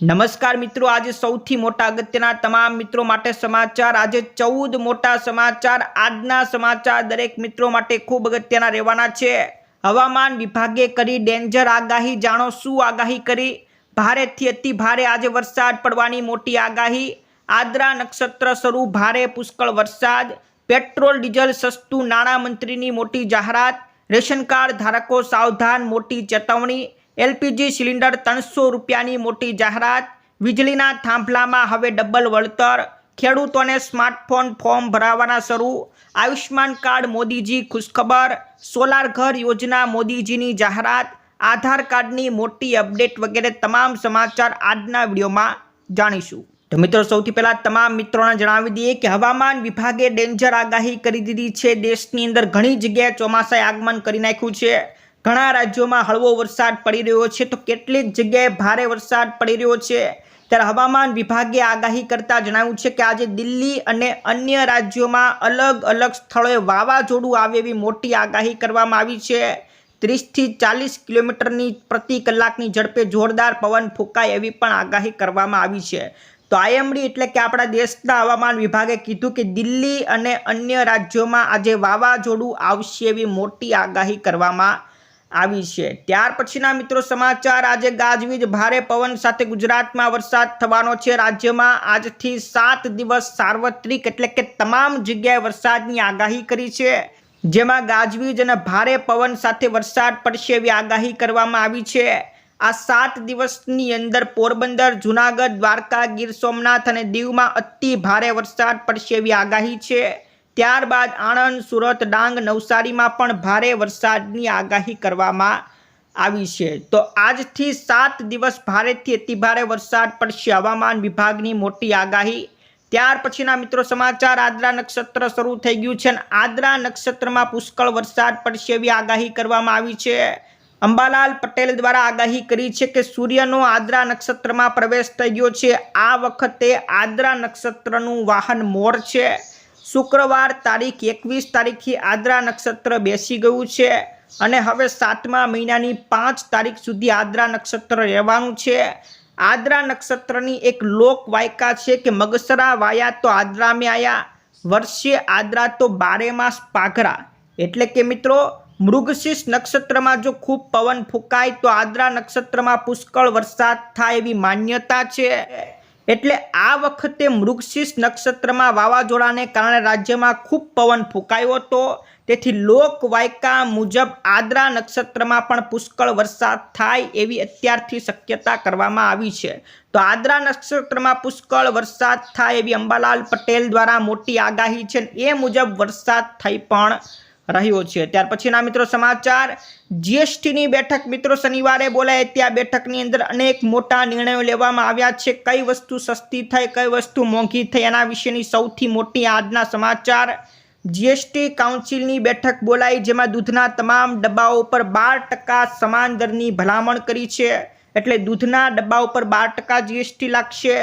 નમસ્કાર મિત્રો, આજે સૌથી મોટા અગત્યના તમામ મિત્રો માટે સમાચાર. આજે ચૌદ મોટા સમાચાર, આજના સમાચાર દરેક મિત્રો માટે ખૂબ અગત્યના રહેવાના છે. હવામાન વિભાગે કરી ડેન્જર આગાહી. જાણો શું આગાહી કરી? ભારેથી અતિ ભારે આજે વરસાદ પડવાની મોટી આગાહી. આદ્રા નક્ષત્ર શરૂ ભારે પુષ્કળ વરસાદ. પેટ્રોલ, ડીઝલ સસ્તું નાણામંત્રીની મોટી જાહેરાત. રેશન કાર્ડ ધારકો સાવધાન, મોટી ચેતવણી. એલપીજી સિલિન્ડર ત્રણસો રૂપિયાની મોટી જાહેરાત. વીજળીના થાંભલામાં હવે ડબલ વળતર. ખેડૂતોને સ્માર્ટફોન ફોર્મ ભરાવાના શરૂ. આયુષ્માન કાર્ડ મોદીજી ખુશખબર. સોલાર ઘર યોજના મોદીજીની જાહેરાત. આધાર કાર્ડની મોટી અપડેટ વગેરે તમામ સમાચાર આજના વિડીયોમાં જાણીશું. તો મિત્રો, સૌથી પહેલાં તમામ મિત્રોને જણાવી દઈએ કે હવામાન વિભાગે ડેન્જર આગાહી કરી દીધી છે. દેશની અંદર ઘણી જગ્યાએ ચોમાસાએ આગમન કરી નાખ્યું છે. ઘણા રાજ્યોમાં હળવો વરસાદ પડી રહ્યો છે. તો કેટલીક જગ્યાએ ભારે વરસાદ પડી રહ્યો છે. ત્યારે હવામાન વિભાગે આગાહી કરતા જણાવ્યું છે કે આજે દિલ્હી અને અન્ય રાજ્યોમાં અલગ અલગ સ્થળોએ વાવાઝોડું આવે એવી મોટી આગાહી કરવામાં આવી છે. ત્રીસથી ચાલીસ કિલોમીટરની પ્રતિ કલાકની ઝડપે જોરદાર પવન ફૂંકાય એવી પણ આગાહી કરવામાં આવી છે. તો આઈએમડી એટલે કે આપણા દેશના હવામાન વિભાગે કીધું કે દિલ્હી અને અન્ય રાજ્યોમાં આજે વાવાઝોડું આવશે એવી મોટી આગાહી કરવામાં આવી છે. ત્યાર પછીના મિત્રો સમાચાર. આજે ગાજવીજ ભારે પવન સાથે ગુજરાતમાં વરસાદ થવાનો છે. રાજ્યમાં આજથી સાત દિવસ સાર્વત્રિક એટલે કે તમામ જગ્યાએ વરસાદની આગાહી કરી છે. જેમાં ગાજવીજ અને ભારે પવન સાથે વરસાદ પડશે એવી આગાહી કરવામાં આવી છે. આ સાત દિવસની અંદર પોરબંદર, જુનાગઢ, દ્વારકા, ગીર સોમનાથ અને દીવમાં અતિ ભારે વરસાદ પડશે એવી આગાહી છે. ત્યારબાદ આણંદ, સુરત, ડાંગ, નવસારીમાં પણ ભારે વરસાદની આગાહી કરવામાં આવી છે. તો આજથી સાત દિવસ ભારેથી અતિભારે વરસાદ પડશે. હવામાન વિભાગની મોટી આગાહી. ત્યાર પછીના મિત્રો સમાચાર. આદ્રા નક્ષત્ર શરૂ થઈ ગયું છે અને આદ્રા નક્ષત્રમાં પુષ્કળ વરસાદ પડશે એવી આગાહી કરવામાં આવી છે. અંબાલાલ પટેલ દ્વારા આગાહી કરી છે કે સૂર્યનો આદ્રા નક્ષત્રમાં પ્રવેશ થઈ ગયો છે. આ વખતે આદ્રા નક્ષત્રનું વાહન મોર છે. શુક્રવાર તારીખ એકવીસ તારીખથી આદ્રા નક્ષત્ર બેસી ગયું છે અને હવે સાતમા મહિનાની પાંચ તારીખ સુધી આદ્રા નક્ષત્ર રહેવાનું છે. આદ્રા નક્ષત્રની એક લોકવાયકા છે કે મગસરા વાયા તો આદ્રા મેં આયા, વર્ષે આદ્રા તો બારે માસ પાઘરા. એટલે કે મિત્રો મૃગશીર્ષ નક્ષત્રમાં જો ખૂબ પવન ફૂંકાય તો આદ્રા નક્ષત્રમાં પુષ્કળ વરસાદ થાય એવી માન્યતા છે. એટલે આ વખતે મૃગશીર્ષ નક્ષત્રમાં વાવાઝોડાને કારણે રાજ્યમાં ખૂબ પવન ફૂંકાયો હતો. તેથી લોકવાયકા મુજબ આદ્રા નક્ષત્રમાં પણ પુષ્કળ વરસાદ થાય એવી અત્યારથી શક્યતા કરવામાં આવી છે. તો આદ્રા નક્ષત્રમાં પુષ્કળ વરસાદ થાય એવી અંબાલાલ પટેલ દ્વારા મોટી આગાહી છે એ મુજબ વરસાદ થઈ પણ રહ્યો છે. ત્યાર પછીના મિત્રો સમાચાર, જીએસટીની બેઠક મિત્રો શનિવારે બોલાય ત્યાં બેઠકની અંદર અનેક મોટા નિર્ણયો લેવામાં આવ્યા છે. કઈ વસ્તુ સસ્તી થઈ, કઈ વસ્તુ મોંઘી થઈ એના વિશેની સૌથી મોટી આજના સમાચાર. જીએસટી કાઉન્સિલની બેઠક બોલાઈ જેમાં દૂધના તમામ ડબ્બાઓ પર બાર ટકા સમાન દરની ભલામણ કરી છે. એટલે દૂધના ડબ્બા ઉપર બાર ટકા જીએસટી લાગશે.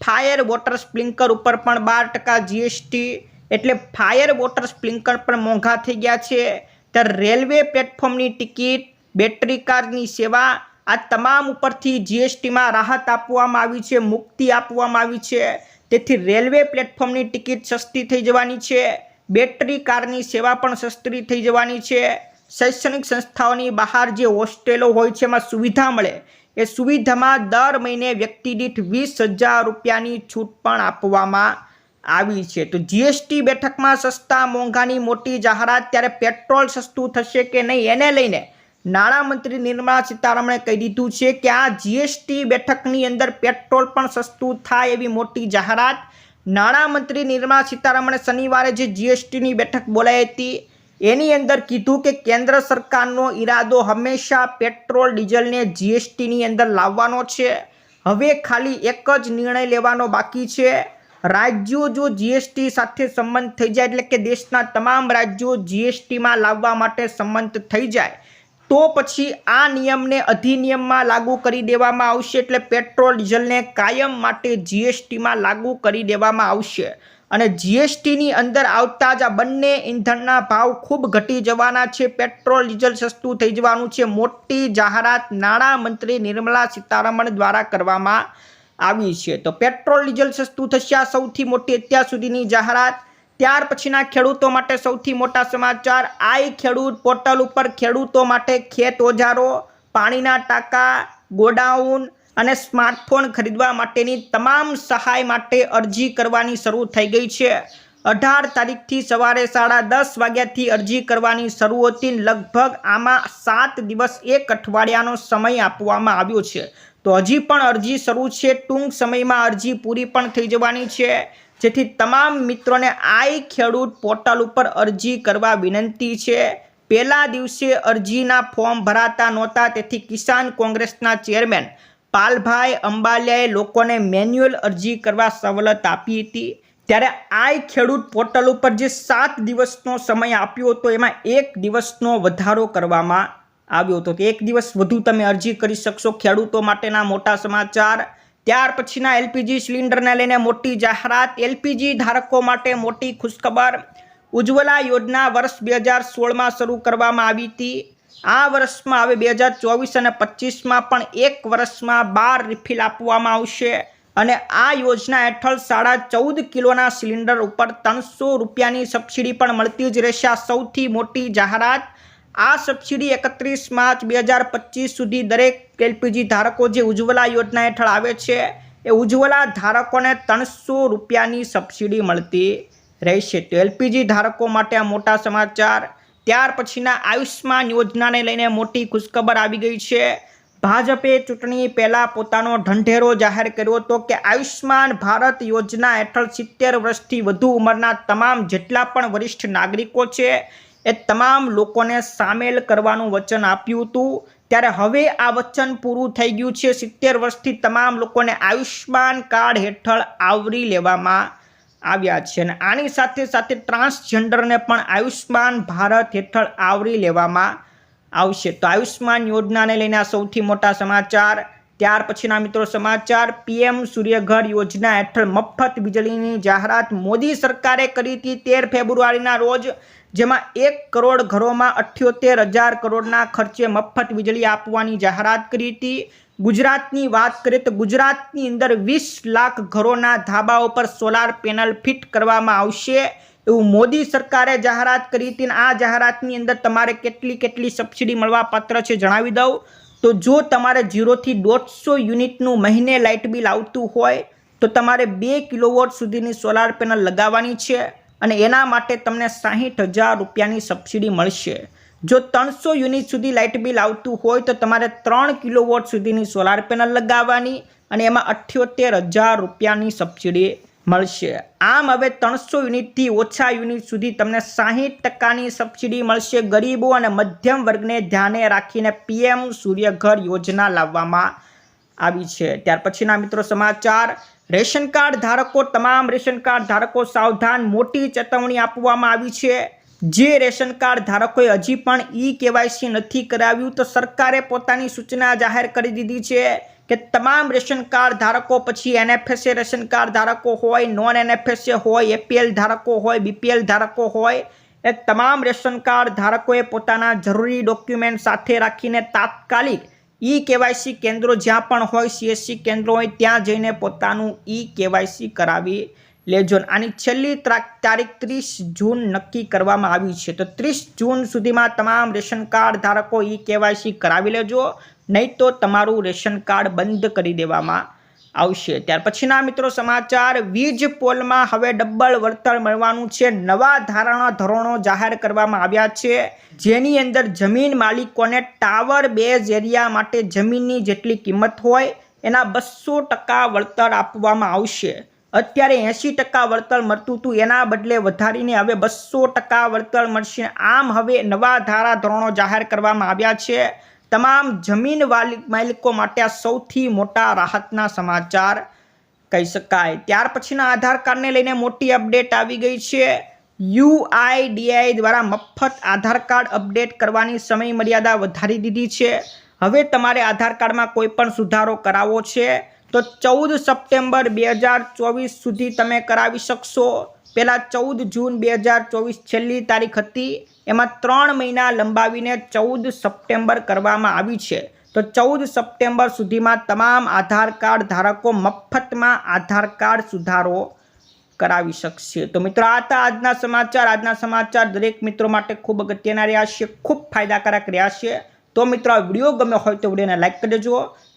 ફાયર વોટર સ્પ્લિંકર ઉપર પણ બાર ટકા જીએસટી એટલે ફાયર વોટર સ્પ્લિંકર પણ મોંઘા થઈ ગયા છે. ત્યારે રેલવે પ્લેટફોર્મની ટિકિટ બેટરી કારની સેવા, આ તમામ ઉપરથી જીએસટીમાં રાહત આપવામાં આવી છે, મુક્તિ આપવામાં આવી છે. તેથી રેલવે પ્લેટફોર્મની ટિકિટ સસ્તી થઈ જવાની છે. બેટરી કારની સેવા પણ સસ્તી થઈ જવાની છે. શૈક્ષણિક સંસ્થાઓની બહાર જે હોસ્ટેલો હોય છે, એમાં સુવિધા મળે. એ સુવિધામાં દર મહિને વ્યક્તિ દીઠ વીસ હજાર રૂપિયાની છૂટ પણ આપવામાં આવી છે. તો જીએસટી બેઠકમાં સસ્તા મોંઘાની મોટી જાહેરાત, ત્યારે પેટ્રોલ સસ્તું થશે કે નહીં એને લઈને નાણામંત્રી નિર્મળા સીતારમણે કહી દીધું છે કે આ જીએસટી બેઠકની અંદર પેટ્રોલ પણ સસ્તું થાય એવી મોટી જાહેરાત. નાણામંત્રી નિર્મળા સીતારમણે શનિવારે જે જીએસટીની બેઠક બોલાઈ હતી, એની અંદર કીધું કે કેન્દ્ર સરકારનો ઈરાદો હંમેશા પેટ્રોલ, ડીઝલને જીએસટીની અંદર લાવવાનો છે. હવે ખાલી એક જ નિર્ણય લેવાનો બાકી છે. રાજ્યો જો જીએસટી સાથે સંબંધ થઈ જાય, એટલે કે દેશના તમામ રાજ્યો જીએસટીમાં લાવવા માટે સંમત થઈ જાય, તો પછી આ નિયમને અધિનિયમમાં લાગુ કરી દેવામાં આવશે, એટલે પેટ્રોલ, ડીઝલને કાયમ માટે જીએસટીમાં લાગુ કરી દેવામાં આવશે. અને જીએસટીની અંદર આવતા જ આ બંને ઇંધણના ભાવ ખૂબ ઘટી જવાના છે, પેટ્રોલ, ડીઝલ સસ્તું થઈ જવાનું છે. મોટી જાહેરાત નાણામંત્રી નિર્મલા સીતારમણ દ્વારા કરવામાં આવી છે. તો પેટ્રોલ, ડીઝલ સસ્તું થશે આ સૌથી મોટી અત્યાર સુધીની જાહેરાત. ત્યાર પછીના ખેડૂતો માટે સૌથી મોટા સમાચાર, આઈ ખેડૂત પોર્ટલ ઉપર ખેડૂતો માટે ખેત ઓજારો, પાણીના ટાંકા, ગોડાઉન અને સ્માર્ટફોન ખરીદવા માટેની તમામ સહાય માટે અરજી કરવાની શરૂ થઈ ગઈ છે. અઢાર તારીખથી સવારે સાડા દસ વાગ્યાથી અરજી કરવાની શરૂ હતી. લગભગ આમાં સાત દિવસ એક અઠવાડિયાનો સમય આપવામાં આવ્યો છે. તો હજી પણ અરજી શરૂ છે. ટૂંક સમયમાં અરજી પૂરી પણ થઈ જવાની છે. જેથી તમામ મિત્રોને આઈ ખેડૂત પોર્ટલ ઉપર અરજી કરવા વિનંતી છે. પહેલા દિવસે અરજીના ફોર્મ ભરાતા નહોતા, તેથી કિસાન કોંગ્રેસના ચેરમેન પાલભાઈ અંબાલિયાએ લોકોને મેન્યુઅલ અરજી કરવા સવલત આપી હતી. ત્યારે આઈ ખેડૂત પોર્ટલ ઉપર જે સાત દિવસનો સમય આપ્યો હતો, એમાં એક દિવસનો વધારો કરવામાં આવ્યો હતો કે એક દિવસ વધુ તમે અરજી કરી શકશો ખેડૂતો માટેના મોટા સમાચાર. ત્યાર પછીના એલપીજી સિલિન્ડરને લઈને મોટી જાહેરાત. એલપીજી ધારકો માટે મોટી ખુશખબર. ઉજ્જવલા યોજના વર્ષ બે હજાર સોળમાં શરૂ કરવામાં આવી હતી. આ વર્ષમાં હવે બે હજાર ચોવીસ અને પચીસમાં પણ એક વર્ષમાં બાર રિફિલ આપવામાં આવશે. અને આ યોજના હેઠળ સાડા ચૌદ કિલોના સિલિન્ડર ઉપર ત્રણસો રૂપિયાની સબસિડી પણ મળતી જ રહેશે. આ સૌથી મોટી જાહેરાત આ સબસિડી એકત્રીસ માર્ચ બે હજાર પચીસ સુધી દરેક એલપીજી ધારકો જે ઉજ્જવલા યોજના હેઠળ આવે છે, એ ઉજ્જવલા ધારકોને ત્રણસો રૂપિયાની સબસિડી મળતી રહેશે. તો એલપીજી ધારકો માટે આ મોટા સમાચાર. ત્યાર પછીના આયુષ્માન યોજનાને લઈને મોટી ખુશખબર આવી ગઈ છે. ભાજપે ચૂંટણી પહેલાં પોતાનો ઢંઢેરો જાહેર કર્યો હતો કે આયુષ્માન ભારત યોજના હેઠળ સિત્તેર વર્ષથી વધુ ઉંમરના તમામ જેટલા પણ વરિષ્ઠ નાગરિકો છે એ તમામ લોકોને સામેલ કરવાનું વચન આપ્યું હતું. ત્યારે હવે આ વચન પૂરું થઈ ગયું છે. સિત્તેર વર્ષથી તમામ લોકોને આયુષ્માન કાર્ડ હેઠળ આવરી લેવામાં આવ્યા છે અને આની સાથે સાથે ટ્રાન્સજેન્ડરને પણ આયુષ્માન ભારત હેઠળ આવરી લેવામાં આવશે. તો આયુષ્માન યોજનાને લઈને આ સૌથી મોટા સમાચાર ત્યાર પછીના મિત્રો સમાચાર, પીએમ સૂર્યઘર યોજના હેઠળ મફત વીજળીની જાહેરાત મોદી સરકારે કરી હતી તેર ફેબ્રુઆરીના રોજ, જેમાં એક કરોડ ઘરોમાં અઠ્યોતેર હજાર કરોડના ખર્ચે મફત વીજળી આપવાની જાહેરાત કરી હતી. ગુજરાતની વાત કરીએ તો ગુજરાતની અંદર વીસ લાખ ઘરોના ધાબા ઉપર સોલાર પેનલ ફિટ કરવામાં આવશે એવું મોદી સરકારે જાહેરાત કરી હતી અને આ જાહેરાતની અંદર તમારે કેટલી કેટલી સબસિડી મળવા પાત્ર છે જણાવી દઉં. તો જો તમારે ઝીરોથી દોઢસો યુનિટનું મહિને લાઇટ બિલ આવતું હોય, તો તમારે બે કિલોવોટ સુધીની સોલાર પેનલ લગાવવાની છે અને એના માટે તમને સાહીઠ હજાર રૂપિયાની સબસિડી મળશે. જો ત્રણસો યુનિટ સુધી લાઇટ બિલ આવતું હોય, તો તમારે ત્રણ કિલોવોટ સુધીની સોલાર પેનલ લગાવવાની અને એમાં અઠ્યોતેર હજાર રૂપિયાની સબસિડી મળશે. આમ હવે ત્રણસો યુનિટથી ઓછા યુનિટ સુધી તમને સાહીઠ ટકાની સબસિડી મળશે. ગરીબો અને મધ્યમ વર્ગને ધ્યાને રાખીને પીએમ સૂર્યઘર યોજના લાવવામાં આવી છે. ત્યાર પછીના મિત્રો સમાચાર. રેશન કાર્ડ ધારકો, તમામ રેશન કાર્ડ ધારકો સાવધાન, મોટી ચેતવણી આપવામાં આવી છે. જે રેશન કાર્ડ ધારકોએ હજી પણ ઈ કેવાયસી નથી કરાવ્યું તો સરકારે પોતાની સૂચના જાહેર કરી દીધી છે. કે તમામ રેશન કાર્ડ ધારકો પછી એનએફએસએ રેશન કાર્ડ ધારકો હોય નોન એનએફએસએ હોય, એપીએલ ધારકો હોય, બીપીએલ ધારકો હોય, એ તમામ રેશન કાર્ડ ધારકોએ પોતાના જરૂરી ડોક્યુમેન્ટ સાથે રાખીને તાત્કાલિક ઈ કેવાયસી કેન્દ્રો જ્યાં પણ હોય, સીએસસી કેન્દ્રો હોય, ત્યાં જઈને પોતાનું ઈ કેવાયસી કરાવી લેજો આની છેલ્લી તારીખ ત્રીસ જૂન નક્કી કરવામાં આવી છે. તો ત્રીસ જૂન સુધીમાં તમામ રેશન કાર્ડ ધારકો ઈ કેવાયસી કરાવી લેજો. નહીં તો તમારું રેશન કાર્ડ બંધ કરી દેવામાં આવશે. ત્યાર પછીના મિત્રો સમાચાર, વીજ પોલમાં હવે ડબલ વળતર મળવાનું છે. નવા ધારણા ધોરણો જાહેર કરવામાં આવ્યા છે. જેની અંદર જમીન માલિકોને ટાવર બેઝ એરિયા માટે જમીનની જેટલી કિંમત હોય, એના બસો ટકા વળતર આપવામાં આવશે. અત્યારે એંશી ટકા વળતર મળતું હતું. એના બદલે વધારીને હવે બસો ટકા વળતર મળશે. આમ હવે નવા ધારા ધોરણો જાહેર કરવામાં આવ્યા છે. તમામ જમીન માલિકો માટે સૌથી મોટા રાહતના સમાચાર કહી શકાય. ત્યાર પછીના આધાર કાર્ડને લઈને મોટી અપડેટ આવી ગઈ છે. યુઆઈડીઆઈ દ્વારા મફત આધાર કાર્ડ અપડેટ કરવાની સમય મર્યાદા વધારી દીધી છે. હવે તમારે આધાર કાર્ડમાં કોઈ પણ સુધારો કરાવવો છે. તો ચૌદ સપ્ટેમ્બર બે હજાર ચોવીસ સુધી તમે કરાવી શકશો. પહેલાં ચૌદ જૂન બે હજાર ચોવીસ છેલ્લી તારીખ હતી. એમાં ત્રણ મહિના લંબાવીને ચૌદ સપ્ટેમ્બર કરવામાં આવી છે. તો ચૌદ સપ્ટેમ્બર સુધીમાં તમામ આધાર કાર્ડ ધારકો મફતમાં આધાર કાર્ડ સુધારો કરાવી શકશે. તો મિત્રો, આ હતા આજના સમાચાર. આજના સમાચાર દરેક મિત્રો માટે ખૂબ અગત્યના રહ્યા છે, ખૂબ ફાયદાકારક રહ્યા છે. તો મિત્રો વીડિયો ગમ્યો હોય તો વિડીયોને લાઈક કરી દેજો.